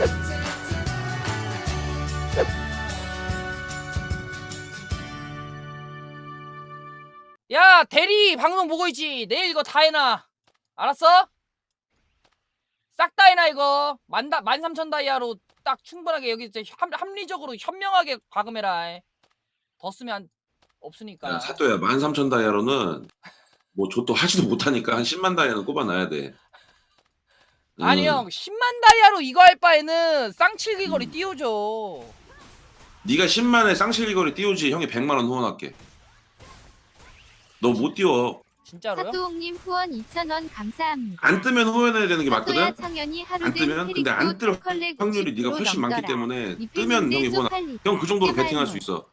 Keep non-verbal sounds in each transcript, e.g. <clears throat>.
<laughs> 야 대리 방송 보고 있지? 내일 이거 다 해놔. 알았어? 싹 다 해놔 이거. 만다 만 삼천 다이아로 딱 충분하게 여기 이제 합, 합리적으로 현명하게 과금해라. 더 쓰면 안- 없으니까. 야, 사또야 13,000 다이아로는 뭐 저도 하지도 못하니까 한 10만 다이아는 꼽아놔야 돼. 아니 음, 형 10만 다이아로 이거 할 바에는 쌍칠기 거리 음. 띄워줘 네가 10만에 쌍실기거리 띄우지 형이 100만 원 후원할게. 너 못 띄워. 진짜로요? 사또홍님 후원 2,000원 감사합니다. 안 뜨면 후원해야 되는 게 맞거든. 창현이 하루 안 뜨면 근데 안뜰 확률이 네가 훨씬 많기 때문에 뜨면 형이 후원. 형그 정도로 베팅할 수 있어.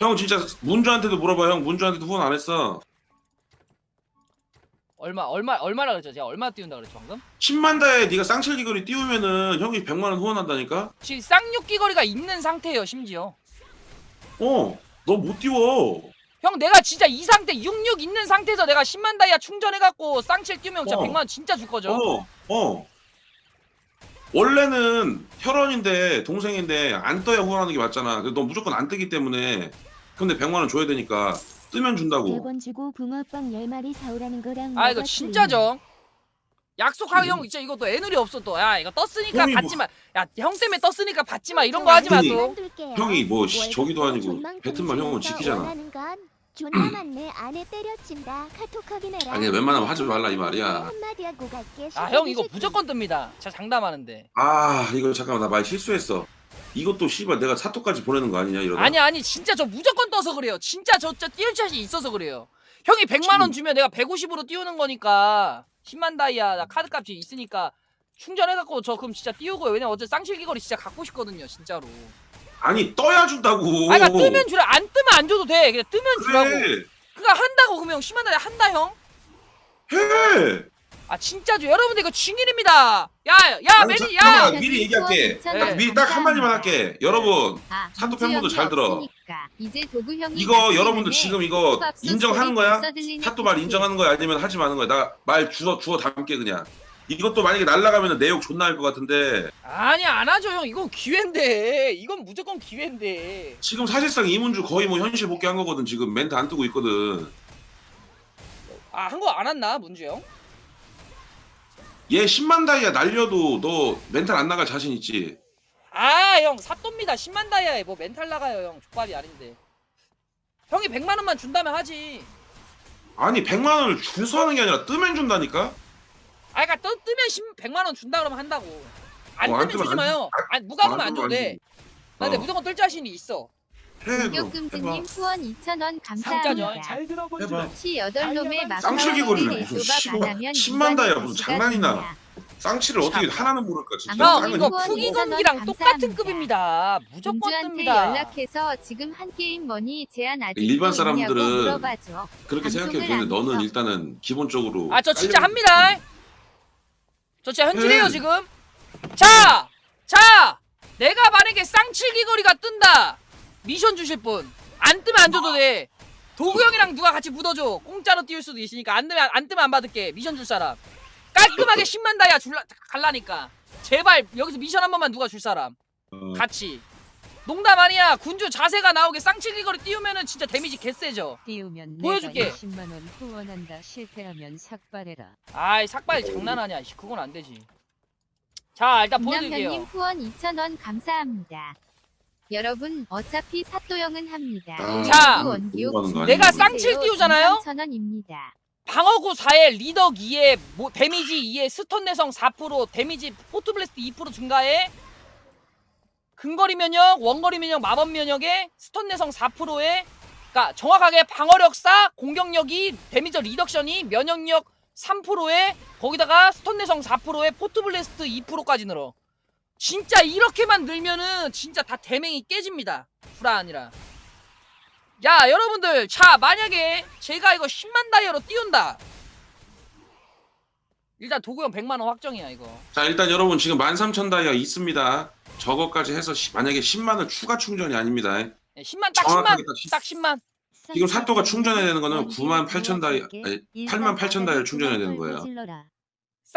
형 진짜 문주한테도 물어봐. 형 문주한테도 후원 안 했어. 얼마 얼마 얼마라 그랬죠? 제가 얼마 띄운다 그랬죠 방금? 10만 다에 네가 쌍실기거리 띄우면은 형이 100만 원 후원한다니까. 지금 쌍육기 거리가 있는 상태예요 심지어 어, 너 못 띄워. 형 내가 진짜 이 상태 66 있는 상태에서 내가 10만 다이아 충전해갖고 쌍칠 띄우면 진짜 어. 100만 원 진짜 줄 거죠? 어, 어. 원래는 혈원인데 동생인데 안 떠야 후원하는 게 맞잖아. 너 무조건 안 뜨기 때문에 근데 100만 원 줘야 되니까 뜨면 준다고. 100원 주고 붕어빵 10마리 사오라는 거랑 아 이거 뭐가 진짜죠? 약속하기 음. 형 진짜 이것도 애누리 없어 또 야 이거 떴으니까 형이 뭐- 받지 마 야 형 때문에 떴으니까 받지 마 이런 거 하지 마 형이- 또 형이 뭐 씨, 저기도 아니고 배트만 형은 지키잖아. 원하는 건 존나 많네 안에 때려친다 카톡 확인해라 아니 웬만하면 하지 말라 이 말이야. 한마디 하고 갈게 아 형 이거 무조건 뜹니다 제가 장담하는데 아 이거 잠깐만 나 말 실수했어. 이것도 씨발 내가 사토까지 보내는 거 아니냐 이러다. 아니 아니 진짜 저 무조건 떠서 그래요 진짜 저, 저 띄울 자신이 있어서 그래요 형이 100만 원 주면 내가 150으로 띄우는 거니까 10만 다이아 나 카드 값이 있으니까 충전해갖고 저 그럼 진짜 띄우고요 왜냐면 어제 쌍실기 거리 진짜 갖고 싶거든요 진짜로 아니 떠야 준다고. 아 그니까 뜨면 주라 안 뜨면 안 줘도 돼 그냥 뜨면 주라고 그래. 그니까 한다고 그러면 형 10만 다이아 한다 형? 해. 아 진짜죠 여러분들 이거 증인입니다 야야 아니, 매니 잠깐만. 야 미리 얘기할게. 네. 미리 딱 한마디만 할게. 여러분 아, 사또 팬분들 잘 들어. 이제 도구 형이 이거 여러분들 지금 이거 인정하는 거야? 사또 말 인정하는 거야 아니면 하지 마는 거야? 나 말 주워 주워 담게 그냥. 이것도 만약에 날라가면 내욕 존나 할 것 같은데 아니 안 하죠 형 이건 기회인데 이건 무조건 기회인데 지금 사실상 이문주 거의 뭐 현실 복귀한 거거든 지금 멘트 안 뜨고 있거든. 아 한 거 안 왔나 문주 형? 얘 10만 다이아 날려도 너 멘탈 안 나갈 자신 있지? 아형 사또입니다 10만 다이아에 뭐 멘탈 나가요 형 족발이 아닌데 형이 100만 원만 준다면 하지 아니 100만 원을 주서 하는 게 아니라 뜨면 준다니까? 아 그니까 떠, 뜨면 10, 100만 원 준다 그러면 한다고 안 어, 안 뜨면 뜨면 주지 안 마요 아니 무과금은 안 줘도 돼 나 근데 어. 무조건 뜰 자신이 있어. 공격금지님 후원 2,000원 상자죠. 감사합니다. 잘 들어본 해봐. 줄치 8놈의 마지막 쌍칠기 거리를 네, 무슨 조각 10만 안 하면 10만 다이아 이번에 무슨 다시가 장난이나. 쌍치를 어떻게 참. 하나는 모를까 진짜. 형, 쌍은 이거 후원 푸기 2,000원 건기랑 똑같은 감사합니다. 급입니다 무조건 뜹니다 연락해서 지금 한 게임 머니 제한 아직도 일반 사람들은 물어봐줘. 그렇게 생각해도 되는데 안 너는. 일단은 기본적으로 아 저 진짜 깔려- 합니다 저 진짜 현질해요 음. 지금 자! 자! 내가 만약에 쌍칠기 거리가 뜬다 미션 주실 분. 안 뜨면 안 줘도 돼. 도구 형이랑 누가 같이 묻어줘. 공짜로 띄울 수도 있으니까. 안 뜨면 안 뜨면 안 받을게. 미션 줄 사람. 깔끔하게 10만 다이아 줄라 갈라니까. 제발 여기서 미션 한 번만 누가 줄 사람. 어, 같이. 농담 아니야. 군주 자세가 나오게 쌍칠기 거리 띄우면은 진짜 데미지 개세죠. 띄우면 보여줄게. 내가 20만 원 후원한다. 실패하면 삭발해라. 아이 삭발 장난하냐. 씨, 그건 안 되지. 자 일단 보여드릴게요. 김남현님 후원 2,000원 감사합니다. 여러분 어차피 사또형은 합니다. 아, 자, 원기옥 내가. 쌍칠 띄우잖아요? 3,000원입니다. 방어구 4에 리더 2에 뭐, 데미지 2에 스톤 내성 4% 데미지 포트 블래스트 2% 증가에 근거리 면역, 원거리 면역, 마법 면역에 스톤 내성 4%에 그러니까 정확하게 방어력 4, 공격력이 데미지 리덕션이 면역력 3%에 거기다가 스톤 내성 4%에 포트 블래스트 2%까지 늘어. 진짜 이렇게만 늘면은 진짜 다 대맹이 깨집니다. 불화 아니라. 야 여러분들 자 만약에 제가 이거 10만 다이어로 띄운다 일단 도구형 100만원 확정이야 이거 자 일단 여러분 지금 13,000 다이아 있습니다. 저거까지 해서 시- 만약에 10만은 추가 충전이 아닙니다. 예, 10만 딱 10만 정확하게 딱 시- 딱 10만 지금 사또가 충전해야 되는 거는 98,000 다이 아니 88,000 다이를 충전해야 되는 거예요.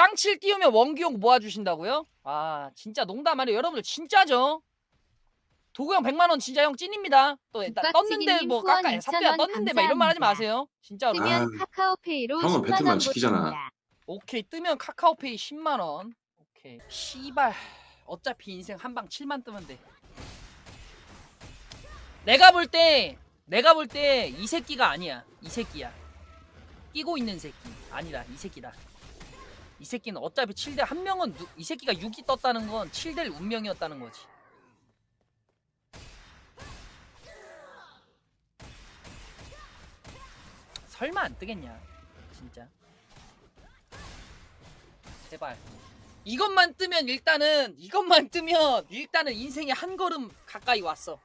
쌍칠 띄우면 원기용 모아주신다고요? 아 진짜 농담 아니에요. 여러분들 진짜죠? 도구형 100만원 진짜 형 찐입니다. 또 나- 떴는데 뭐 깎아 2,000원 사태야 떴는데 막 이런 말 하지. 마세요. 진짜로. 뜨면 아, 카카오페이로 형은 10만 배트만 원 지키잖아. 오케이. 뜨면 카카오페이 10만원. 오케이. 씨발. 어차피 인생 한 방 7만 뜨면 돼. 내가 볼 때 내가 볼 때 이 새끼가 아니야. 이 새끼야. 끼고 있는 새끼. 아니다. 이 새끼다 이 새끼는 어차피 7대 한 명은 누, 이 새끼가 6이 떴다는 건 7대 운명이었다는 거지. 설마 안 뜨겠냐 진짜. 제발. 이것만 뜨면 일단은 이것만 뜨면 일단은 인생의 한 걸음 가까이 왔어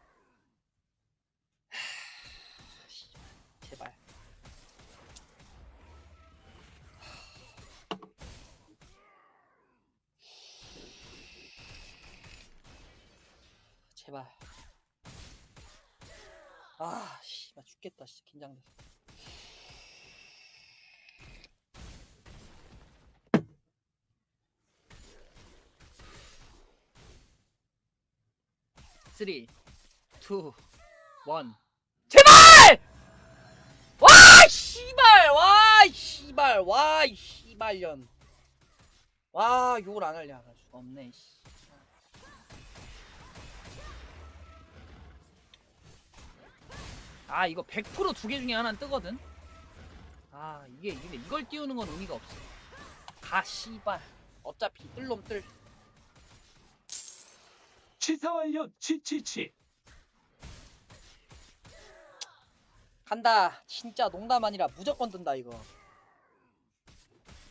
죽겠다 진짜 긴장돼서 쓰리, 투, 원. 제발! 와, 씨발! 와, 씨발! 와, 이 씨발년. 와, 욕을 안 하려 가지고 없네. 씨. 아, 이거 100%두 개 중에 하나는 뜨거든. 아, 이게 이게 이걸 띄우는 건 의미가 없어. 가 씨발. 어차피 뜰놈 뜰. 치사 완료 치치치 간다. 진짜 농담 아니라 무조건 뜬다 이거.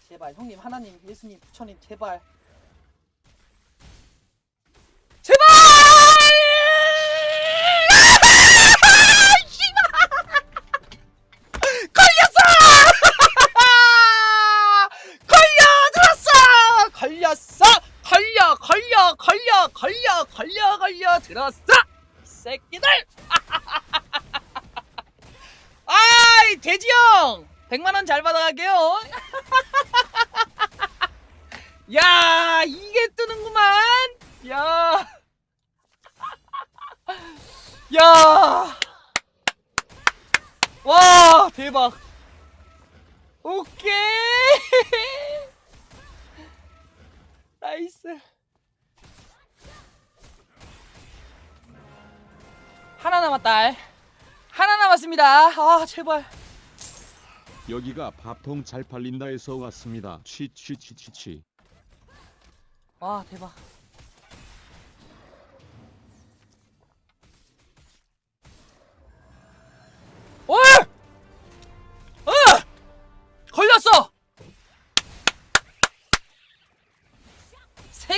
제발 형님 하나님 예수님 부처님. 제발! 걸렸어! 걸렸어! 걸려 걸려 걸려 걸려 걸려 걸려 들었어! 이 새끼들! <laughs> 아이 돼지 형! 100만 원 잘 받아갈게요. <laughs> 야, 이게 뜨는구만. 야. <laughs> 야. 와, 대박. 오케이. 나이스. 하나 남았다. 하나 남았습니다. 아, 제발. 여기가 밥통 잘 팔린다에서 왔습니다. 취취취취취. 와 대박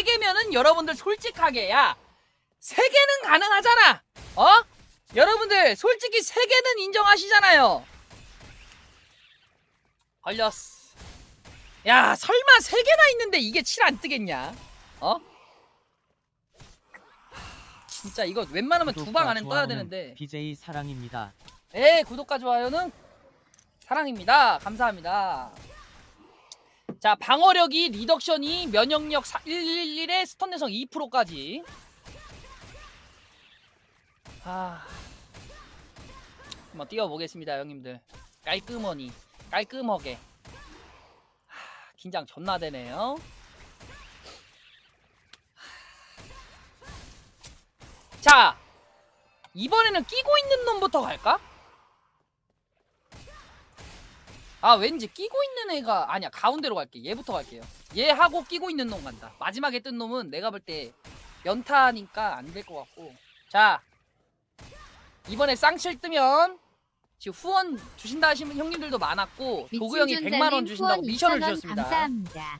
세 개면은 여러분들 솔직하게 야 세 개는 가능하잖아. 어? 여러분들 솔직히 세 개는 인정하시잖아요. 걸렸어. 야 설마 세 개나 있는데 이게 7 안 뜨겠냐? 어? 진짜 이거 웬만하면 두 방 안에 떠야 되는데. BJ 사랑입니다. 예 구독과 좋아요는 사랑입니다. 감사합니다 자 방어력이 리덕션이 면역력 111에 스턴 내성 2%까지. 아. 한번 뛰어보겠습니다 형님들. 깔끔하니 깔끔하게. 하, 긴장 존나 되네요. 자 이번에는 끼고 있는 놈부터 갈까? 아 왠지 끼고 있는 애가 아니야 가운데로 갈게 얘부터 갈게요 얘 하고 끼고 있는 놈 간다 마지막에 뜬 놈은 내가 볼 때 연타니까 안 될 것 같고 자 이번에 쌍칠 뜨면 지금 후원 주신다 하시는 형님들도 많았고 도구 형이 100만 원 주신다고 미션을 2,000원 주셨습니다 감사합니다.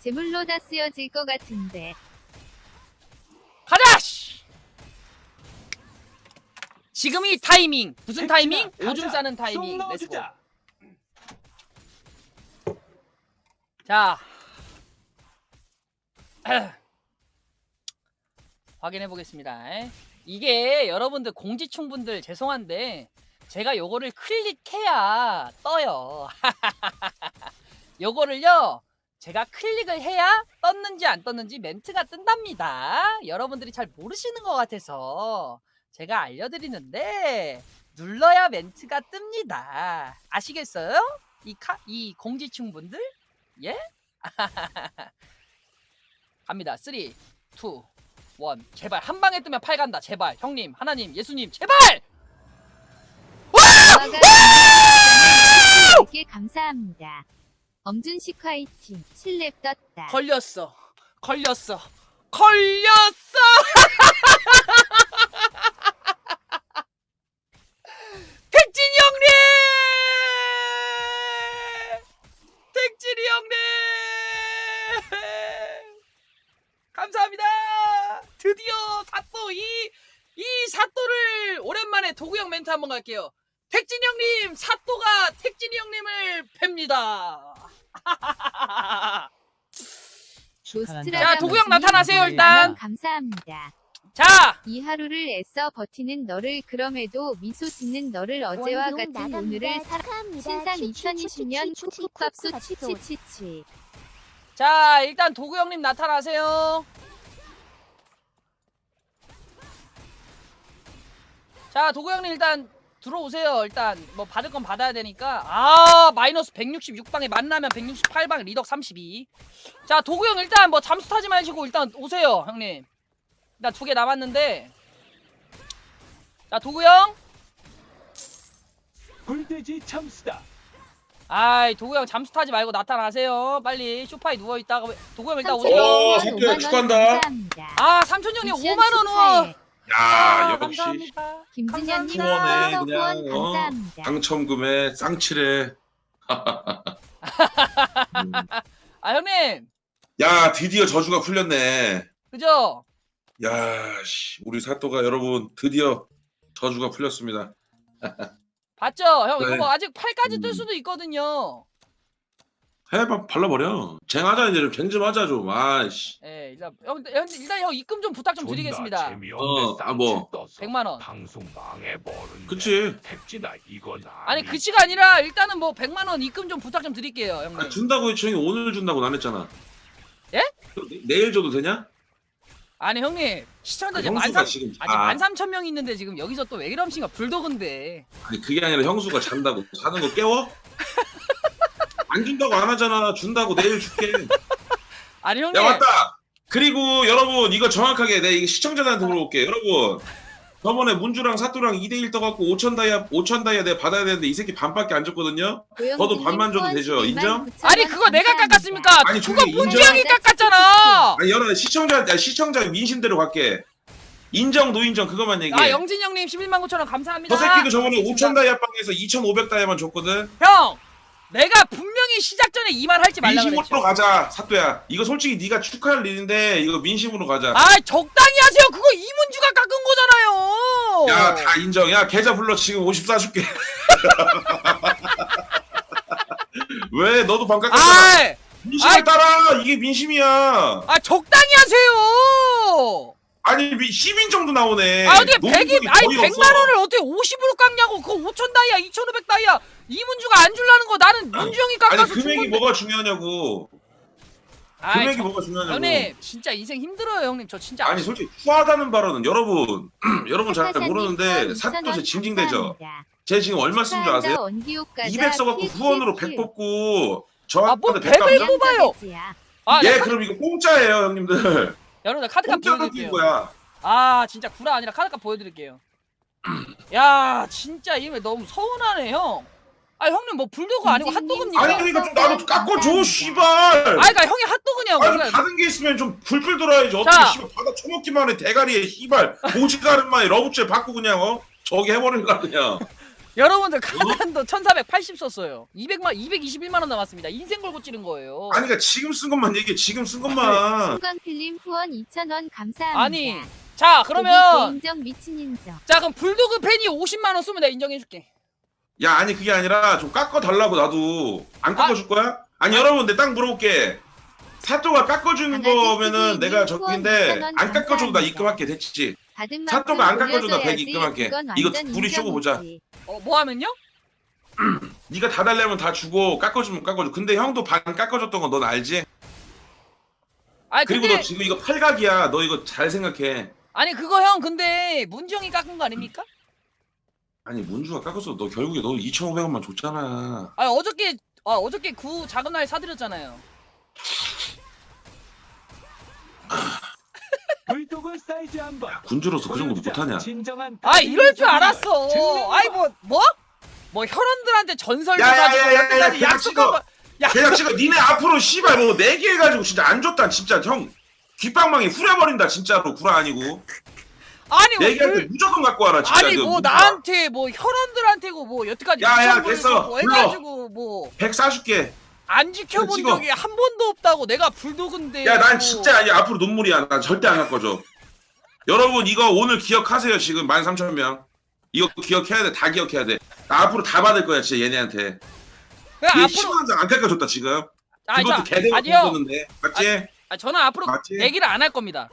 제물로 다 쓰여질 것 같은데. 가자! 씨! 지금이 타이밍 무슨 타이밍? 오줌 싸는 쏙 타이밍 렛츠고 넣어주 자 <clears throat> 자 확인해 보겠습니다. 이게 여러분들 공지충 분들 죄송한데 제가 요거를 클릭해야 떠요. <laughs> 요거를요 제가 클릭을 해야 떴는지 안 떴는지 멘트가 뜬답니다. 여러분들이 잘 모르시는 것 같아서 제가 알려드리는데 눌러야 멘트가 뜹니다. 아시겠어요? 이 카, 이 공지충 분들? 예? <laughs> 갑니다. 3, 2, 1. 제발 한 방에 뜨면 팔 간다. 제발 형님, 하나님, 예수님, 제발! 오빠가 게 감사합니다. 엄준식 화이팅. 실랩 떴다. 걸렸어. 걸렸어. 걸렸어. <laughs> 택진이 형님! 택진이 형님! 감사합니다. 드디어 사또 이, 이 사또를 오랜만에 도구형 멘트 한번 갈게요. 택진이 형님, 사또가 택진이 형님을 팹니다. <laughs> 조스트라 자, 도구형 나타나세요, 일단. 감사합니다. 자, 이 하루를 애써 버티는 너를 그럼에도 미소 짓는 너를 어제와 같은 나갑니다. 오늘을 축하합니다. 신상 치치, 2020년 치치, 치치, 쿡쿡밥수 쿡쿡밥수. 치치치치 자, 일단 도구 형님 나타나세요. 자, 도구 형님 일단 들어오세요. 일단 뭐 받을 건 받아야 되니까. 아, 마이너스 166방에 만나면 168방 리덕 32. 자, 도구 형 일단 뭐 잠수 타지 마시고 일단 오세요, 형님. 일단 두개 남았는데. 자, 도구 형. 불돼지 참수다. 아이, 도구 형 잠수 타지 말고 나타나세요. 빨리 소파에 누워 있다가 도구 형 일단 오, 오세요. 사또야, 축하한다. 감사합니다. 아, 삼촌 형님 미션 5만 원 축하해. 야 아, 역시 감사합니다. 김진현님 후원해, 후원 그냥, 어. 감사합니다. 당첨금에 쌍칠해. 음. <laughs> 아 형님 야 드디어 저주가 풀렸네. 그죠? 야, 씨, 우리 사또가 여러분 드디어 저주가 풀렸습니다. <laughs> 봤죠? 형 이거 네. 뭐 아직 8까지 뜰 음. 수도 있거든요. 해봐 발라버려. 쟁하자 이제 좀쟁좀 하자 좀. 아씨. 예, 일단 형 일단, 일단 형 입금 좀 부탁 좀 드리겠습니다. 어, 아, 뭐. 100만 원. 방송 망해버렸네. 그치. 택지나 이건 아니 그치가 아니라 일단은 뭐 100만 원 입금 좀 부탁 좀 드릴게요, 형님. 아, 준다고 했지 형이 오늘 준다고 안 했잖아. 예? 내- 내일 줘도 되냐? 아니 형님 시청자 아, 지금 형수가 만삼 지금 아직 아, 만 삼천 명 있는데 지금 여기서 또 왜 이러신가 불도근데. 아니 그게 아니라 형수가 잔다고 자는 거 깨워? <laughs> 안 준다고 안 하잖아. 준다고 내일 줄게. <laughs> 아니 형님. 야 맞다. 그리고 여러분 이거 정확하게 내 시청자들한테 물어볼게. 여러분 저번에 문주랑 사또랑 2대1 떠갖고 5천 다이아 5천 다이아 내가 받아야 되는데 이 새끼 반밖에 안 줬거든요. 저도 반만 줘도 되죠. 인정? 아니 그거 내가 깎았습니까? 아니, 그거 저기 문주? 형이 깎았잖아. 아니 여러분 시청자 아니, 시청자 민심대로 갈게. 인정 노인정 그것만 얘기해. 아 영진 형님 11만 9천 원 감사합니다. 저 새끼도 저번에 5천 다이아 빵에서 2,500 다이아만 줬거든. 형, 내가 분명히 시작 전에 이 말 할지 말라 민심으로 그랬죠. 가자 사또야. 이거 솔직히 네가 축하할 일인데 이거 민심으로 가자. 아 적당히 하세요. 그거 이문주가 깎은 거잖아요. 야 다 인정. 야 계좌 불러 지금 54 줄게. <laughs> 왜 너도 방 깎았잖아. 아, 민심을 아이. 따라 이게 민심이야. 아 적당히 하세요. 아니 미- 10인 정도 나오네. 아 노인정이 100이 아니 거의 100만 없어. 원을 어떻게 50으로 깎냐고. 그거 5천 다이아, 2,500 다이아. 이문주가 안 줄라는 거 나는 문주 형이 깎아서 아니 준 금액이 건데. 뭐가 중요하냐고. 아이, 금액이 저- 뭐가 중요하냐고. 형님 진짜 인생 힘들어요 형님. 저 진짜 아니 솔직히 후하다는 발언은 여러분 <clears throat> 여러분 잘 모르는데 사또 제 징징대죠. 제 지금 얼마 쓴 줄 아세요? 200 써갖고 후원으로 100 뽑고 아, 뭐 저한테 100을 100 감정? 뽑아요. 아, 예나 그럼 이거 공짜예요 형님들. <laughs> 여러분들 카드값 공짜로 보여드릴게요. 뛴 거야. 아 진짜 구라 아니라 카드값 보여드릴게요. 야 진짜 이거 너무 서운하네 형. 아 형님 뭐 불도그 아니고 핫도그입니까? 아니 그러니까 좀 나도 좀 깎아줘 씨발. 아 그러니까 형이 핫도그냐고. 아니 그러니까 받은 게 있으면 좀 불불 돌아야지 어떻게 자. 씨발 받아 처먹기만 해 대가리에 씨발 보지도 않은 마에 러브젤 받고 그냥 어 저기 해버릴라 그냥 <laughs> 여러분들 카드한도 1480 썼어요. 200만 221만 원 남았습니다. 인생 걸고 찌른 거예요. 아니 그러니까 지금 쓴 것만 얘기해 지금 쓴 것만 송강필님 후원 2,000원 감사합니다. 아니 자 그러면 인정 미친 인정. 자 그럼 불도그 팬이 50만 원 쓰면 내가 인정해줄게. 야 아니 그게 아니라 좀 깎아 달라고 나도 안 깎아줄 거야? 아니 여러분 내 딱 물어볼게 사또가 깎아주는 강아지 거면은 내가 2,000원 안 깎아줘도 나. 입금할게 됐지 사또가 안 깎아줘도 나 돌려줘야지. 100 입금할게. 이거 둘이 쇼고 보자. 어 뭐 하면요? <clears throat> 네가 다 달래면 다 주고 깎아주면 깎아줘. 근데 형도 반 깎아줬던 거 넌 알지? 아니 그리고 근데 너 지금 이거 팔각이야. 너 이거 잘 생각해. 아니 그거 형 근데 문지 형이 깎은 거 아닙니까? 아니 문주가 깎았어. 너 결국에 너 2,500원만 줬잖아. 아니 어저께 아 어저께 구 작은 날 사드렸잖아요. <laughs> 불독을 사이즈 한번. 군주로서 그 정도 못하냐? 진정한 아 이럴 줄 알았어. 아이 뭐 뭐? 뭐 혈원들한테 전설 야, 야, 줘가지고 야, 야, 야, 여태까지 그냥 약속한 거. 야 걔가 지금 니네 앞으로 씨발 뭐 내기 해가지고 진짜 안 줬다 진짜 형 귓방망이 후려버린다 진짜로 구라 아니고 아니 뭐 내기할 때 그- 무조건 갖고 와라 진짜 아니 그 뭐. 나한테 뭐 혈원들한테고 뭐 여태까지 야, 야, 됐어. 뭐 불러. 해가지고 뭐백 사줄게 안 지켜본 찍어. 적이 한 번도 없다고 내가 불독인데 야난 뭐. 진짜 아니 앞으로 눈물이야 난 절대 안 갖고 줘 여러분 이거 오늘 기억하세요 지금 13,000명 이거 기억해야 돼 다 기억해야 돼나 앞으로 다 받을 거야 진짜 얘네한테 그냥 얘 앞으로 10만 원안 깎아 줬다 지금 아니 그것도 저 아니요 줬는데 맞지? 아, 저는 앞으로 맞지? 내기를 안 할 겁니다.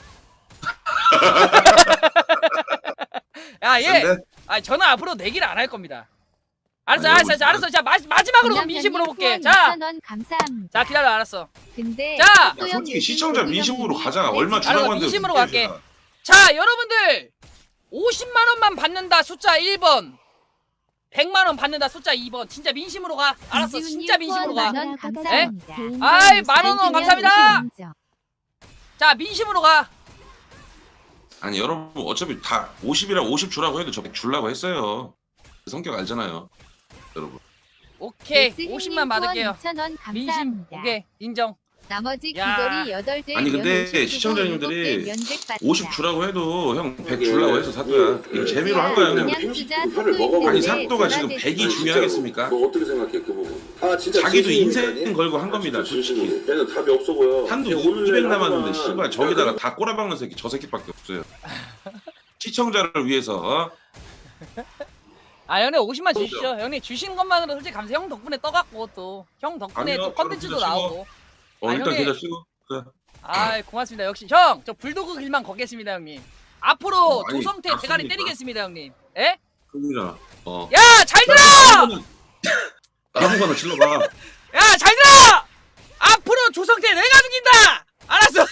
야 예. 근데 아 저는 앞으로 내기를 안 할 겁니다. 알았어, 아니, 알았어, 알았어. 자 마, 마지막으로 민심 물어볼게. 자, 원 감사합니다. 자 기다려, 알았어. 근데 자, 또 야, 형 솔직히 시청자 민심으로 가자 왜 얼마 지금 주라고 알았어, 하는데 민심으로 어떻게 갈게. 자, 여러분들 50만 원만 받는다 숫자 1번. 100만 원 받는다 숫자 2번. 진짜 민심으로 가. 알았어, 진짜 민심으로 가. 만원 감사합니다. 아이, 만원 원 감사합니다. 자, 민심으로 가. 아니 여러분 어차피 다 50이랑 50 주라고 해도 저 100 주려고 했어요 그 성격 알잖아요 여러분 오케이, 예스 50만 형님 받을게요. 후원 2,000원 민심, 감사합니다. 오케이, 인정. 나머지 야. 귀걸이 8개 아니, 근데 시청자님들이 50 주라고 해도 형 100 주려고 해서 사또야 이거 재미로 한 거야 그냥 쓰자 사또 먹어봐. 아니 사또가 지금 전화대 100이 주고. 중요하겠습니까? 너 어떻게 생각해 그 부분? 아 진짜 자기도 진심이니까, 인생? <laughs> 걸고 한 겁니다, 아, 진짜 솔직히. 진심이네. 얘는 답이 없어 보여. 한도 그냥 오늘 200 내일 남았는데 하루만 씨발 저기다가 다 꼬라박는 새끼 저 새끼밖에 없어요 시청자를 위해서 어? 아 형님 50만 주시죠 형님 주시는 것만으로 솔직히 감사 형 덕분에 떠갖고 또 형 덕분에 아니요, 또 컨텐츠도 나오고 어 아, 일단 형님. 계좌 쓰고 아 고맙습니다 역시 형 저 불도그 길만 걷겠습니다 형님 앞으로 어, 아니, 조성태 대가리. 때리겠습니다 형님 에? 그거잖아 어 야 잘 들어! 아무거나 <laughs> 질러봐 야 잘 들어! 앞으로 조성태 내가 죽인다! 알았어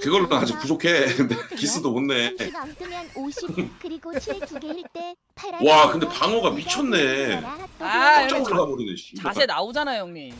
그걸로 아직 부족해 근데 <laughs> 기스도 못내 엉뜨면 50 그리고 7두 개일 때 파란 와, 근데 방어가 미쳤네. 아, 깜짝 형님, 놀라버리네 씨발. 자세 나오잖아 형님